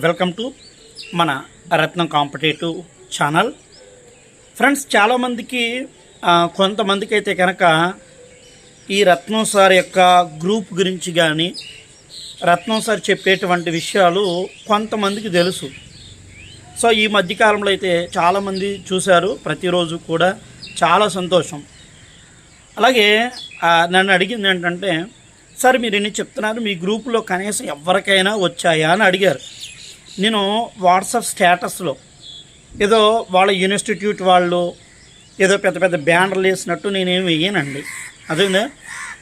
Welcome to మన రత్నం competitive channel. Friends చాలామందికి కొంతమందికి అయితే కనుక ఈ రత్నం సార్ యొక్క గ్రూప్ గురించి కానీ రత్నం సార్ చెప్పేటువంటి విషయాలు కొంతమందికి తెలుసు. సో ఈ మధ్యకాలంలో అయితే చాలామంది చూశారు ప్రతిరోజు కూడా చాలా సంతోషం. అలాగే నన్ను అడిగింది ఏంటంటే సార్ మీరు ఎన్ని చెప్తున్నారు మీ గ్రూపులో కనీసం ఎవరికైనా వచ్చాయా? అని అడిగారు. నేను వాట్సాప్ స్టేటస్లో ఏదో వాళ్ళ ఇన్స్టిట్యూట్ వాళ్ళు ఏదో పెద్ద పెద్ద బ్యానర్లు వేసినట్టు నేనేం వేయనండి. అదే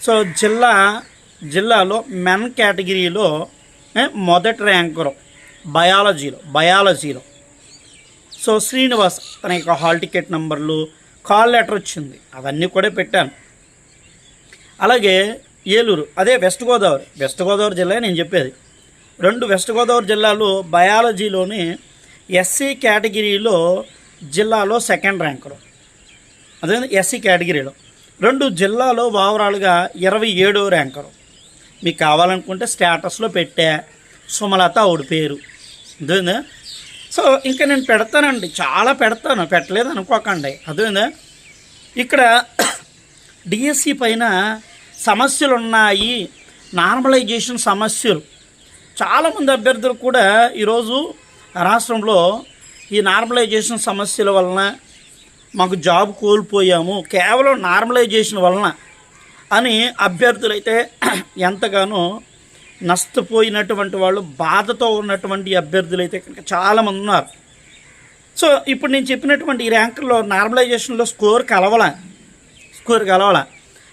సో జిల్లా జిల్లాలో మెన్ కేటగిరీలో మొదటి ర్యాంకరు బయాలజీలో బయాలజీలో. సో శ్రీనివాస్ తన యొక్క హాల్ టికెట్ నంబర్లు కాల్ లెటర్ వచ్చింది. అవన్నీ కూడా పెట్టాను. అలాగే ఏలూరు అదే వెస్ట్ గోదావరి వెస్ట్ గోదావరి జిల్లా నేను చెప్పేది. రెండు వెస్ట్ గోదావరి జిల్లాలో బయాలజీలోని ఎస్సీ కేటగిరీలో జిల్లాలో సెకండ్ ర్యాంకులు. అదే ఎస్సీ కేటగిరీలో. రెండు జిల్లాలో ఓవరాల్గా ఇరవై ఏడో ర్యాంకరు మీకు కావాలనుకుంటే స్టేటస్లో పెట్టా సుమలత ఆవిడ పేరు. అదేందా సో ఇంకా నేను పెడతానండి చాలా పెడతాను పెట్టలేదు అనుకోకండి. అదేందా ఇక్కడ డిఎస్సి పైన సమస్యలు ఉన్నాయి నార్మలైజేషన్ సమస్యలు. చాలామంది అభ్యర్థులు కూడా ఈరోజు రాష్ట్రంలో ఈ నార్మలైజేషన్ సమస్యల వలన మాకు జాబ్ కోల్పోయాము. కేవలం నార్మలైజేషన్ వలన అని అభ్యర్థులైతే ఎంతగానో నష్టపోయినటువంటి వాళ్ళు బాధతో ఉన్నటువంటి అభ్యర్థులు అయితే కనుక చాలామంది ఉన్నారు. సో ఇప్పుడు నేను చెప్పినటువంటి ఈ ర్యాంకుల్లో నార్మలైజేషన్లో స్కోర్ కలవల? స్కోర్ కలవల?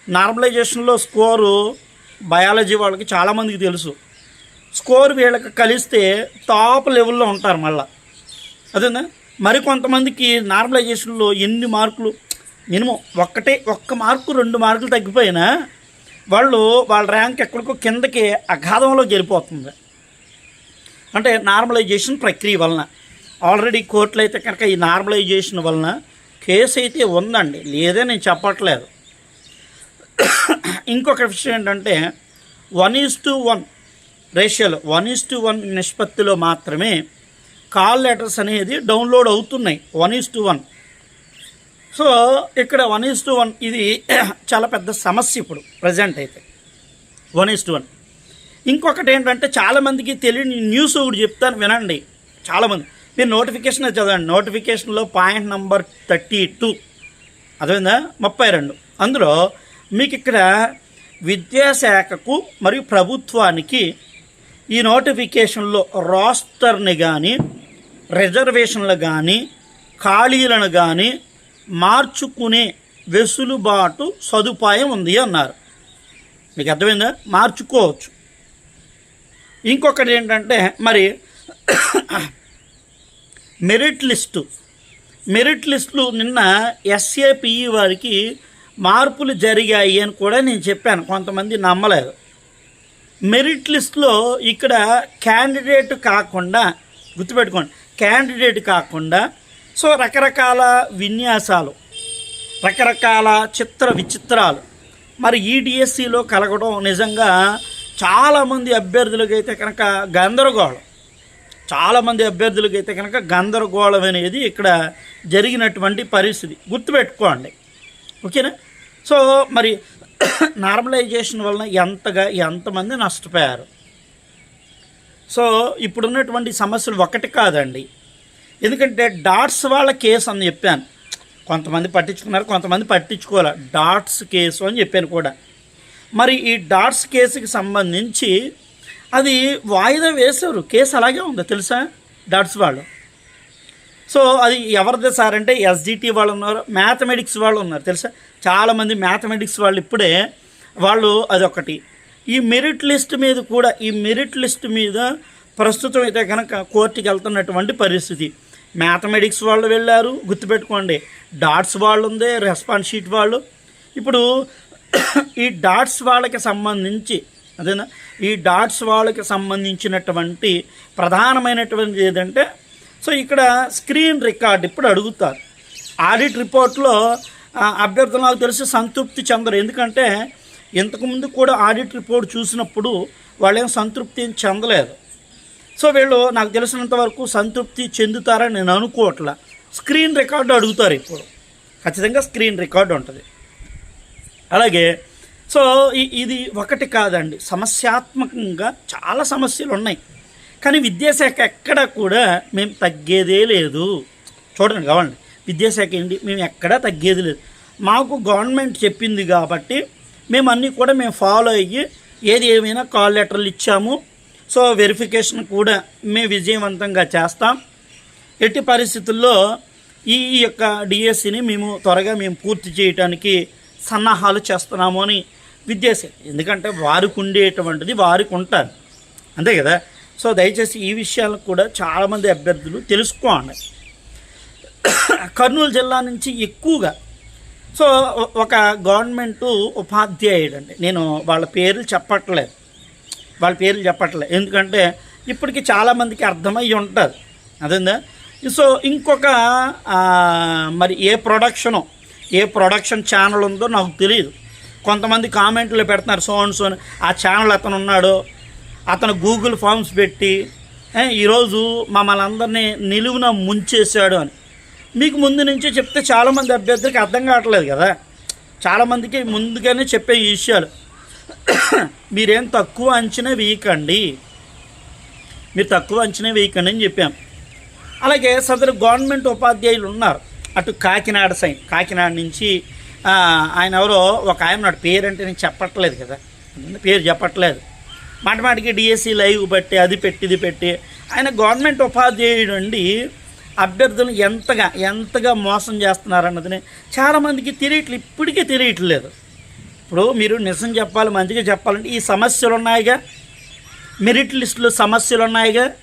నార్మలైజేషన్లో స్కోరు బయాలజీ వాళ్ళకి చాలామందికి తెలుసు. స్కోర్ వీళ్ళకి కలిస్తే టాప్ లెవెల్లో ఉంటారు మళ్ళీ. అదేనా? మరి కొంతమందికి నార్మలైజేషన్లో ఎన్ని మార్కులు మినిమం ఒక్కటే ఒక్క మార్కు రెండు మార్కులు తగ్గిపోయినా వాళ్ళు వాళ్ళ ర్యాంక్ ఎక్కడికో కిందకి అగాధంలో జరిపోతుంది. అంటే నార్మలైజేషన్ ప్రక్రియ వలన. ఆల్రెడీ కోర్టులు అయితే కనుక ఈ నార్మలైజేషన్ వలన కేసు అయితే ఉందండి. లేదే నేను చెప్పట్లేదు. ఇంకొక విషయం ఏంటంటే వన్ ఈజ్ టు వన్. రేషియోలో వన్ ఈస్ టు వన్ నిష్పత్తిలో మాత్రమే కాల్ లెటర్స్ అనేది డౌన్లోడ్ అవుతున్నాయి. One is to one. So ఇక్కడ వన్ ఈస్ టు వన్ ఇది చాలా పెద్ద సమస్య ఇప్పుడు ప్రజెంట్ అయితే. One is to one. ఇంకొకటి ఏంటంటే చాలామందికి తెలియని న్యూస్ ఒకటి చెప్తాను వినండి. చాలామంది మీరు నోటిఫికేషన్ చదవండి. నోటిఫికేషన్లో పాయింట్ నెంబర్ థర్టీ టూ. అదేందా ముప్పై రెండు. అందులో మీకు ఇక్కడ విద్యాశాఖకు మరియు ప్రభుత్వానికి ఈ నోటిఫికేషన్లో రాస్టర్ని కానీ రిజర్వేషన్లు కానీ ఖాళీలను కానీ మార్చుకునే వెసులుబాటు సదుపాయం ఉంది అన్నారు. మీకు అర్థమైందా? మార్చుకోవచ్చు. ఇంకొకటి ఏంటంటే మరి మెరిట్ లిస్టు. మెరిట్ లిస్టులు నిన్న ఎస్ఏపిఈ వారికి మార్పులు జరిగాయి అని కూడా నేను చెప్పాను. కొంతమంది నమ్మలేదు. మెరిట్ లిస్ట్లో ఇక్కడ క్యాండిడేట్ కాకుండా గుర్తుపెట్టుకోండి క్యాండిడేట్ కాకుండా సో రకరకాల విన్యాసాలు రకరకాల చిత్ర విచిత్రాలు. మరి ఈడిఎస్సిలో కలగడం నిజంగా చాలామంది అభ్యర్థులకైతే కనుక గందరగోళం. చాలామంది అభ్యర్థులకైతే కనుక గందరగోళం అనేది ఇక్కడ జరిగినటువంటి పరిస్థితి. గుర్తుపెట్టుకోండి. ఓకేనా? సో మరి నార్మలైజేషన్ వలన ఎంతగా ఎంతమంది నష్టపోయారు. సో ఇప్పుడున్నటువంటి సమస్యలు ఒకటి కాదండి. ఎందుకంటే డాట్స్ వాళ్ళ కేసు అని చెప్పాను. కొంతమంది పట్టించుకున్నారు కొంతమంది పట్టించుకోవాలి. డాట్స్ కేసు అని చెప్పాను కూడా. మరి ఈ డాట్స్ కేసుకి సంబంధించి అది వాయిదా వేశారు కేసు అలాగే ఉందో తెలుసా? డాట్స్ వాళ్ళు. సో అది ఎవరిది సార్ అంటే ఎస్జిటి వాళ్ళు ఉన్నారు మ్యాథమెటిక్స్ వాళ్ళు ఉన్నారు. తెలుసా? చాలామంది మ్యాథమెటిక్స్ వాళ్ళు ఇప్పుడే వాళ్ళు అదొకటి. ఈ మెరిట్ లిస్ట్ మీద కూడా ఈ మెరిట్ లిస్ట్ మీద ప్రస్తుతం అయితే కనుక కోర్టుకి వెళ్తున్నటువంటి పరిస్థితి. మ్యాథమెటిక్స్ వాళ్ళు వెళ్ళారు గుర్తుపెట్టుకోండి. డాట్స్ వాళ్ళు ఉంది రెస్పాన్స్ షీట్ వాళ్ళు. ఇప్పుడు ఈ డాట్స్ వాళ్ళకి సంబంధించి అదేనా? ఈ డాట్స్ వాళ్ళకి సంబంధించినటువంటి ప్రధానమైనటువంటి ఏదంటే సో ఇక్కడ స్క్రీన్ రికార్డ్ ఇప్పుడు అడుగుతారు. ఆడిట్ రిపోర్ట్లో అభ్యర్థులు నాకు తెలిసి సంతృప్తి చెందరు. ఎందుకంటే ఇంతకుముందు కూడా ఆడిట్ రిపోర్ట్ చూసినప్పుడు వాళ్ళేం సంతృప్తి చెందలేదు. సో వీళ్ళు నాకు తెలిసినంత వరకు సంతృప్తి చెందుతారని నేను అనుకోవట్లా. స్క్రీన్ రికార్డు అడుగుతారు ఇప్పుడు. ఖచ్చితంగా స్క్రీన్ రికార్డు ఉంటుంది. అలాగే సో ఇది ఒకటి కాదండి. సమస్యాత్మకంగా చాలా సమస్యలు ఉన్నాయి. కానీ విద్యాశాఖ ఎక్కడ కూడా మేము తగ్గేదే లేదు. చూడండి కావండి విద్యాశాఖ ఏంటి? మేము ఎక్కడా తగ్గేది లేదు. మాకు గవర్నమెంట్ చెప్పింది కాబట్టి మేము అన్నీ కూడా మేము ఫాలో అయ్యి ఏది ఏమైనా కాల్ లెటర్లు ఇచ్చాము. సో వెరిఫికేషన్ కూడా మేము విజయవంతంగా చేస్తాం. ఎట్టి పరిస్థితుల్లో ఈ ఈ యొక్క డిఎస్సిని మేము త్వరగా మేము పూర్తి చేయడానికి సన్నాహాలు చేస్తున్నాము అని విద్యాశాఖ. ఎందుకంటే వారికి ఉండేటువంటిది వారికి ఉంటారు. అంతే కదా? సో దయచేసి ఈ విషయాలకు కూడా చాలామంది అభ్యర్థులు తెలుసుకోండి. కర్నూలు జిల్లా నుంచి ఎక్కువగా సో ఒక గవర్నమెంట్ ఉపాధ్యాయుడు అండి నేను వాళ్ళ పేర్లు చెప్పట్లేదు. వాళ్ళ పేర్లు చెప్పట్లేదు. ఎందుకంటే ఇప్పటికి చాలామందికి అర్థమై ఉంటుంది. అదేందా? సో ఇంకొక మరి ఏ ప్రొడక్షను ఏ ప్రొడక్షన్ ఛానల్ ఉందో నాకు తెలియదు కొంతమంది కామెంట్లు పెడుతున్నారు సోన్ సోన్ ఆ ఛానల్ అతను ఉన్నాడు అతను గూగుల్ ఫామ్స్ పెట్టి ఈరోజు మమ్మల్ని అందరినీ నిలువున ముంచేశాడు అని. మీకు ముందు నుంచే చెప్తే చాలామంది అభ్యర్థులకి అర్థం కావట్లేదు కదా. చాలామందికి ముందుగానే చెప్పే విషయాలు. మీరేం తక్కువ అంచనా వేయకండి. మీరు తక్కువ అంచనా వేయకండి అని చెప్పాం. అలాగే సదరు గవర్నమెంట్ ఉపాధ్యాయులు ఉన్నారు. అటు కాకినాడ సైన్ కాకినాడ నుంచి ఆయన ఎవరో ఒక ఆయన నాడు పేరు అంటే నేను చెప్పట్లేదు కదా. పేరు చెప్పట్లేదు. మాటమాటికి డిఎస్సి లైవ్ పెట్టి అది పెట్టి ఇది పెట్టి ఆయన గవర్నమెంట్ ఉపాధ్యాయుడు అండి అభ్యర్థులను ఎంతగా ఎంతగా మోసం చేస్తున్నారన్నది చాలామందికి తెలియట్లేదు ఇప్పటికీ తెలియట్లేదు. ఇప్పుడు మీరు నిజం చెప్పాలి మంచిగా చెప్పాలంటే ఈ సమస్యలు ఉన్నాయిగా మెరిట్ లిస్టులో సమస్యలు ఉన్నాయిగా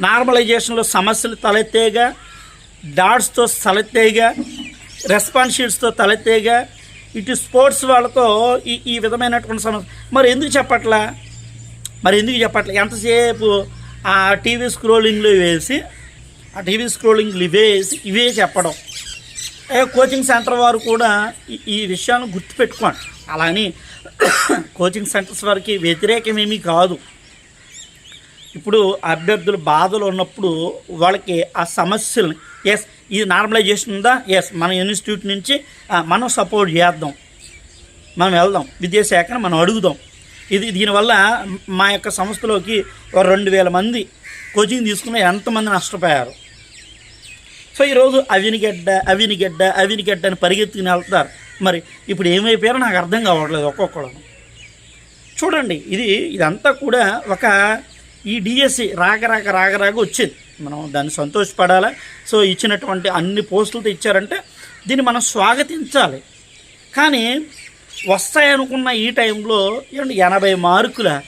నార్మలైజేషన్లో సమస్యలు తలెత్తేగా డాట్స్తో తలెత్తేగా రెస్పాన్స్ షీట్స్తో తలెత్తేగా ఇటు స్పోర్ట్స్ వాళ్ళతో ఈ ఈ విధమైనటువంటి సమస్య మరి ఎందుకు చెప్పట్లా? మరి ఎందుకు చెప్పట్లే? ఎంతసేపు ఆ టీవీ స్క్రోలింగ్లో వేసి ఆ టీవీ స్క్రోలింగ్లు ఇవే వేసి ఇవే చెప్పడం. కోచింగ్ సెంటర్ వారు కూడా ఈ- విషయాన్ని గుర్తుపెట్టుకోండి. అలా అని కోచింగ్ సెంటర్స్ వారికి వ్యతిరేకమేమీ కాదు. ఇప్పుడు అభ్యర్థులు బాధలు ఉన్నప్పుడు వాళ్ళకి ఆ సమస్యలు ఎస్ ఇది నార్మలైజేషన్ ఉందా? ఎస్ మన ఇన్స్టిట్యూట్ నుంచి మనం సపోర్ట్ చేద్దాం. మనం వెళ్దాం. విద్యాశాఖను మనం అడుగుదాం. ఇది దీనివల్ల మా యొక్క సంస్థలోకి ఒక రెండు వేల మంది కోచింగ్ తీసుకున్న ఎంతమంది నష్టపోయారు. సో ఈరోజు అవినిగడ్డ అవినిగడ్డ అవినిగడ్డ అని పరిగెత్తుకుని వెళ్తారు మరి ఇప్పుడు ఏమైపోయారో నాకు అర్థం కావట్లేదు ఒక్కొక్కడు చూడండి ఇది ఇదంతా కూడా ఒక ఈ డిఎస్సి రాక రాక రాక రాక వచ్చింది. మనం దాన్ని సంతోషపడాలి? సో ఇచ్చినటువంటి అన్ని పోస్టులతో ఇచ్చారంటే దీన్ని మనం స్వాగతించాలి. కానీ వస్తాయనుకున్న ఈ టైంలో ఏమండి ఎనభై మార్కుల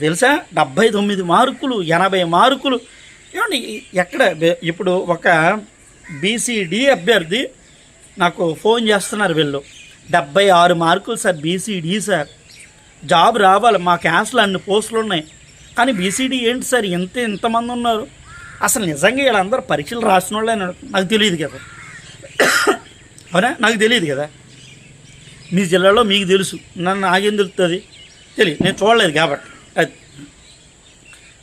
తెలుసా? డెబ్భై తొమ్మిది మార్కులు ఎనభై మార్కులు. ఏమండి ఎక్కడ ఇప్పుడు ఒక బీసీడి అభ్యర్థి నాకు ఫోన్ చేస్తున్నారు వీళ్ళు. డెబ్బై ఆరు మార్కులు సార్ బీసీడీ సార్. జాబ్ రావాలి మా క్యాస్ట్లో అన్ని పోస్టులు ఉన్నాయి. కానీ బీసీడీ ఏంటి సార్ ఎంత ఎంతమంది ఉన్నారు? అసలు నిజంగా వీళ్ళందరూ పరీక్షలు రాసిన వాళ్ళే నాకు తెలియదు కదా. అవునా? నాకు తెలియదు కదా. మీ జిల్లాలో మీకు తెలుసు. నన్ను నాకేం తెలుస్తుంది? తెలియదు నేను చూడలేదు కాబట్టి. అది.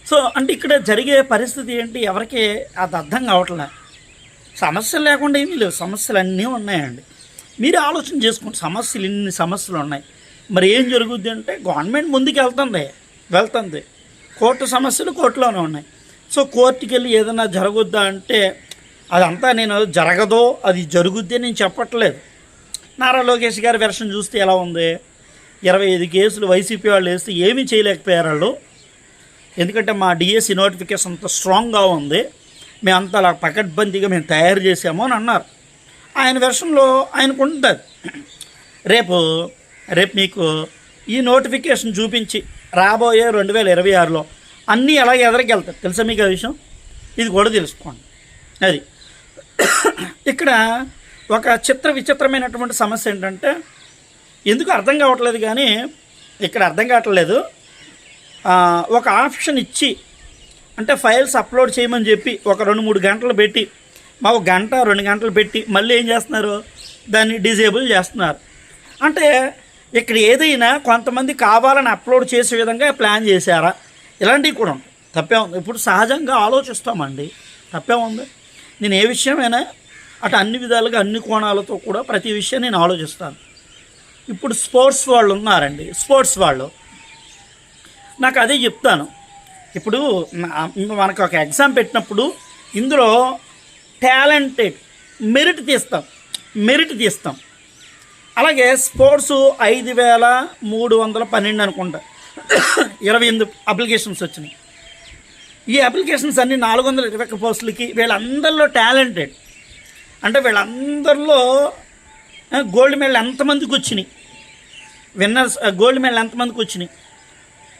సో అంటే ఇక్కడ జరిగే పరిస్థితి ఏంటి? ఎవరికి అది అర్థం కావట్లే. సమస్యలు లేకుండా ఏమీ లేవు. సమస్యలు అన్నీ ఉన్నాయండి. మీరు ఆలోచన చేసుకోండి. సమస్యలు ఇన్ని సమస్యలు ఉన్నాయి. మరి ఏం జరుగుద్ది అంటే గవర్నమెంట్ ముందుకు వెళ్తుంది. వెళ్తుంది. కోర్టు సమస్యలు కోర్టులోనే ఉన్నాయి. సో కోర్టుకి వెళ్ళి ఏదైనా జరగొద్దా అంటే అదంతా నేను జరగదో అది జరుగుద్ది అని నేను చెప్పట్లేదు. నారా లోకేష్ గారి వెర్షన్ చూస్తే ఎలా ఉంది? ఇరవై ఐదు కేసులు వైసీపీ వాళ్ళు వేస్తే ఏమీ చేయలేకపోయారు వాళ్ళు. ఎందుకంటే మా డిఎస్సి నోటిఫికేషన్ అంత స్ట్రాంగ్గా ఉంది. మేమంతా అలా పకడ్బందీగా మేము తయారు చేసాము అని అన్నారు. ఆయన వెర్షన్లో ఆయనకు ఉంటుంది. రేపు రేపు మీకు ఈ నోటిఫికేషన్ చూపించి రాబోయే రెండు వేల ఇరవై ఆరులో అన్నీ ఎలా ఎదరికెళ్తారు తెలుసా మీకు ఆ విషయం? ఇది కూడా తెలుసుకోండి. అది. ఇక్కడ ఒక చిత్ర విచిత్రమైనటువంటి సమస్య ఏంటంటే ఎందుకు అర్థం కావట్లేదు కానీ ఇక్కడ అర్థం కావట్లేదు. ఒక ఆప్షన్ ఇచ్చి అంటే ఫైల్స్ అప్లోడ్ చేయమని చెప్పి ఒక రెండు మూడు గంటలు పెట్టి మా ఒక గంట రెండు గంటలు పెట్టి మళ్ళీ ఏం చేస్తున్నారు? దాన్ని డిజేబుల్ చేస్తున్నారు. అంటే ఇక్కడ ఏదైనా కొంతమంది కావాలని అప్లోడ్ చేసే విధంగా ప్లాన్ చేశారా? ఇలాంటివి కూడా ఉంటాయి. తప్పే ఉంది. ఇప్పుడు సహజంగా ఆలోచిస్తామండి. తప్పే ఉంది. నేను ఏ విషయమైనా అటు అన్ని విధాలుగా అన్ని కోణాలతో కూడా ప్రతి విషయం నేను ఆలోచిస్తాను. ఇప్పుడు స్పోర్ట్స్ వాళ్ళు ఉన్నారండి. స్పోర్ట్స్ వాళ్ళు. నాకు అదే చెప్తాను. ఇప్పుడు మనకు ఒక ఎగ్జామ్ పెట్టినప్పుడు ఇందులో టాలెంటెడ్ మెరిట్ తీస్తాం. మెరిట్ తీస్తాం. అలాగే స్పోర్ట్స్ ఐదు వేల మూడు వందల పన్నెండు అనుకుంటా. ఇరవై ఎనిమిది అప్లికేషన్స్ వచ్చినాయి. ఈ అప్లికేషన్స్ అన్ని నాలుగు వందల ఇరవై ఒక్క పోస్టులకి వీళ్ళందరిలో టాలెంటెడ్. అంటే వీళ్ళందరిలో గోల్డ్ మెడల్ ఎంతమందికి వచ్చినాయి? విన్నర్స్ గోల్డ్ మెడల్ ఎంతమందికి వచ్చినాయి?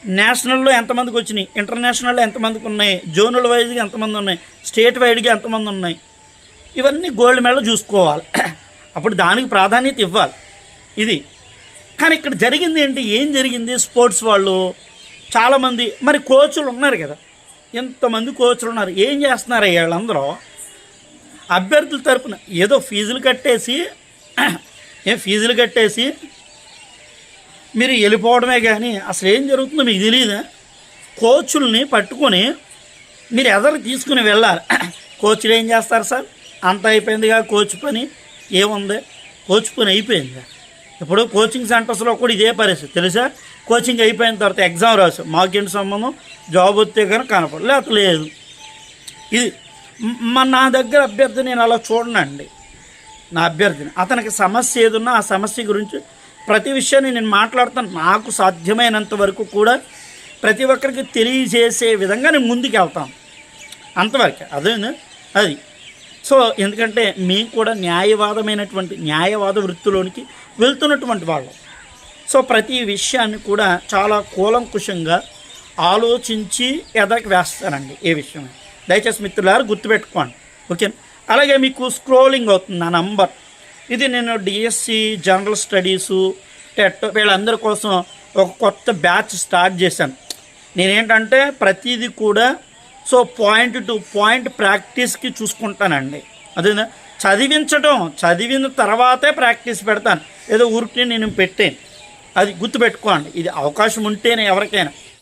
నేషనల్లో ఎంతమందికి వచ్చినాయి? ఇంటర్నేషనల్లో ఎంతమందికి ఉన్నాయి? జోనల్ వైజ్గా ఎంతమంది ఉన్నాయి? స్టేట్ వైడ్గా ఎంతమంది ఉన్నాయి? ఇవన్నీ గోల్డ్ మెడల్ చూసుకోవాలి. అప్పుడు దానికి ప్రాధాన్యత ఇవ్వాలి. ఇది. కానీ ఇక్కడ జరిగింది ఏంటి? ఏం జరిగింది? స్పోర్ట్స్ వాళ్ళు చాలామంది మరి కోచ్లు ఉన్నారు కదా. ఎంతమంది కోచ్లు ఉన్నారు? ఏం చేస్తున్నారు వీళ్ళందరూ? అభ్యర్థుల తరపున ఏదో ఫీజులు కట్టేసి ఏం ఫీజులు కట్టేసి మీరు వెళ్ళిపోవడమే కానీ అసలు ఏం జరుగుతుందో మీకు తెలియదా కోచుల్ని పట్టుకొని మీరు ఎదరు తీసుకుని వెళ్ళాలి. కోచ్లు ఏం చేస్తారు సార్? అంత అయిపోయిందిగా కోచ్ పని ఏముంది? కోచ్ పని అయిపోయింది? ఇప్పుడు కోచింగ్ సెంటర్స్లో కూడా ఇదే పరిస్థితి. తెలుసా? కోచింగ్ అయిపోయిన తర్వాత ఎగ్జామ్ రాసు మాకేంటి సంబంధం? జాబ్ వస్తే కానీ కనపడలేదు. లేదు. ఇది మా నా దగ్గర అభ్యర్థి నేను అలా చూడనండి. నా అభ్యర్థిని. అతనికి సమస్య ఏదున్నా ఆ సమస్య గురించి ప్రతి విషయాన్ని నేను మాట్లాడతాను. నాకు సాధ్యమైనంత వరకు కూడా ప్రతి ఒక్కరికి తెలియజేసే విధంగా నేను ముందుకు వెళ్తాను అంతవరకే. అదే అది. సో ఎందుకంటే మేము కూడా న్యాయవాదమైనటువంటి న్యాయవాద వృత్తిలోనికి వెళ్తున్నటువంటి వాళ్ళం. సో ప్రతి విషయాన్ని కూడా చాలా కూలంకుషంగా ఆలోచించి ఎదకి వేస్తానండి ఏ విషయమే దయచేసి మిత్రులారు గుర్తుపెట్టుకోండి. ఓకే అలాగే మీకు స్క్రోలింగ్ అవుతుంది నా నంబర్. ఇది నేను డిఎస్సి జనరల్ స్టడీసు టెట్ వీళ్ళందరి కోసం ఒక కొత్త బ్యాచ్ స్టార్ట్ చేశాను. నేనేంటంటే ప్రతిదీ కూడా సో పాయింట్ టు పాయింట్ ప్రాక్టీస్కి చూసుకుంటానండి. అదే చదివించడం చదివిన తర్వాతే ప్రాక్టీస్ పెడతాను. ఏదో ఊరికి నేను పెట్టాను. అది గుర్తుపెట్టుకోండి. ఇది అవకాశం ఉంటేనే ఎవరికైనా.